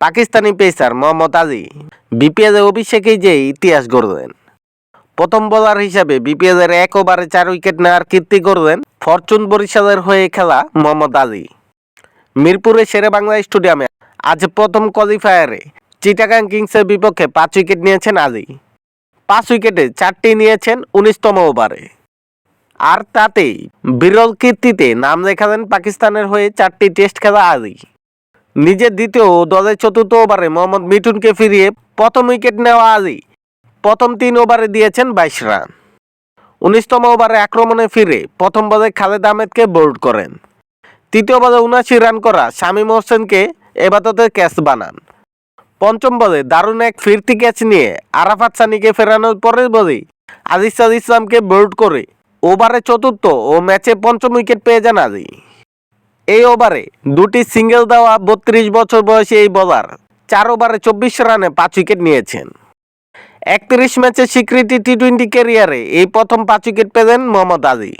Pakistani pacer Mohammad আজি বিপিএলের অভিষেকেই যে ইতিহাস গড়লেন। প্রথম বোলার হিসাবে বিপিএলের এক ওভারে চার উইকেট নেওয়ার কীর্তি করলেন ফরচুন বরিশালের হয়ে খেলা মোহাম্মদ আলী মিরপুরের শেরে বাংলা স্টেডিয়ামে আজ প্রথম কোয়ালিফায়ারে চিটাগাং কিংসের বিপক্ষে পাঁচ উইকেট নিয়েছেন আজি। পাঁচ উইকেটে চারটি নিয়েছেন উনিশতম ওভারে আর তাতেই বিরল কীর্তিতে নাম লেখালেন পাকিস্তানের হয়ে চারটি টেস্ট খেলা আলী নিজের দ্বিতীয় দলের চতুর্থ ওভারে মোহাম্মদ মিঠুনকে ফিরিয়ে প্রথম উইকেট নেওয়া আলী প্রথম তিন ওভারে দিয়েছেন বাইশ রান। উনিশতম ওভারে আক্রমণে ফিরে প্রথম বলে খালেদ আহমেদকে বোল্ড করেন। তৃতীয় বলে উনাশি রান করা শামীম হোসেনকে এবাদতে ক্যাচ বানান। পঞ্চম বলে দারুণ এক ফিরতি ক্যাচ নিয়ে আরাফাত সানিকে ফেরানোর পরের বলেই আজিসাদ ইসলামকে বোল্ড করে ওভারে চতুর্থ ও ম্যাচে পঞ্চম উইকেট পেয়ে যান আলী এই ওভারে দুটি সিঙ্গেল দেওয়া বত্রিশ বছর বয়সী এই বোলার চার ওভারে চব্বিশ রানে পাঁচ উইকেট নিয়েছেন। একত্রিশ ম্যাচের স্বীকৃতি টি টোয়েন্টি ক্যারিয়ারে এই প্রথম পাঁচ উইকেট পেলেন মোহাম্মদ আলী।